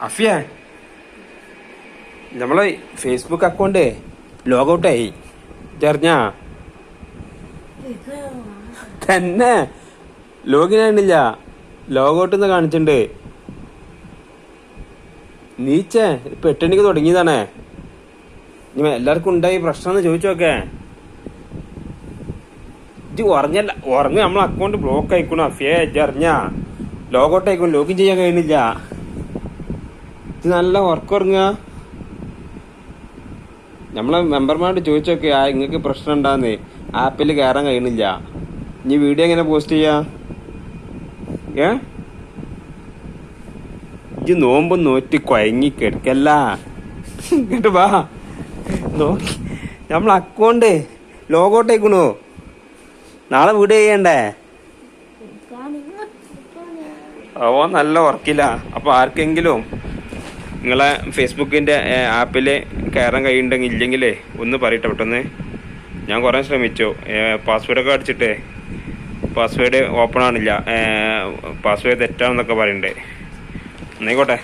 അഫിയ നമ്മളെ Facebook account ലോഗൗട്ടായി ഇതറിഞ്ഞാ? തന്നെ. Login ആയിട്ടില്ല. ലോഗൗട്ട് എന്ന് കാണിച്ചിട്ടുണ്ട്. നീച്ചേ ഇപ്പൊ എട്ടണിക്ക് തുടങ്ങിയതാണേ. ഇനി എല്ലാവർക്കും ഉണ്ടായി പ്രശ്നം എന്ന് ചോദിച്ചു നോക്കേ. ഇത് ഉറഞ്ഞല്ല ഉറങ്ങി നമ്മളെ അക്കൗണ്ട് ബ്ലോക്ക് ആയിക്കണോ അഫിയെ അറിഞ്ഞ ലോഗൗട്ട് ആയിക്കണു ലോഗിൻ ചെയ്യാൻ കഴിയുന്നില്ല. ഇത് നല്ല ഉറക്കം ഉറങ്ങുക. നമ്മളെ മെമ്പർമാരോട് ചോദിച്ചോക്കെ ആ നിങ്ങൾക്ക് പ്രശ്നം ഉണ്ടാന്ന് ആപ്പിൽ കയറാൻ കഴിയുന്നില്ല ഇനി വീഡിയോ എങ്ങനെ പോസ്റ്റ് ചെയ്യാ? ഏ? ഇജ്ജ് നോമ്പ് നോറ്റി കൊയങ്ങി കിടക്കല്ല. ഇങ്ങോട്ട് വാ. നോക്കി. നമ്മൾ അക്കൗണ്ട് ലോഗോട്ടേക്കണു നാളെ വീഡിയോ ചെയ്യണ്ടേ? ഓ നല്ല ഉറക്കില്ല അപ്പൊ ആർക്കെങ്കിലും നിങ്ങളെ ഫേസ്ബുക്കിന്റെ ആപ്പിൽ കയറാൻ കഴിയുണ്ടെങ്കിൽ ഇല്ലെങ്കിലേ ഒന്ന് പറയട്ടെ പെട്ടെന്ന്. ഞാൻ കുറേ ശ്രമിച്ചു. പാസ്വേഡൊക്കെ അടിച്ചിട്ടേ പാസ്വേഡ് ഓപ്പൺ ആണില്ല പാസ്വേഡ് തെറ്റാണെന്നൊക്കെ പറയണ്ടേ. എന്നായിക്കോട്ടെ.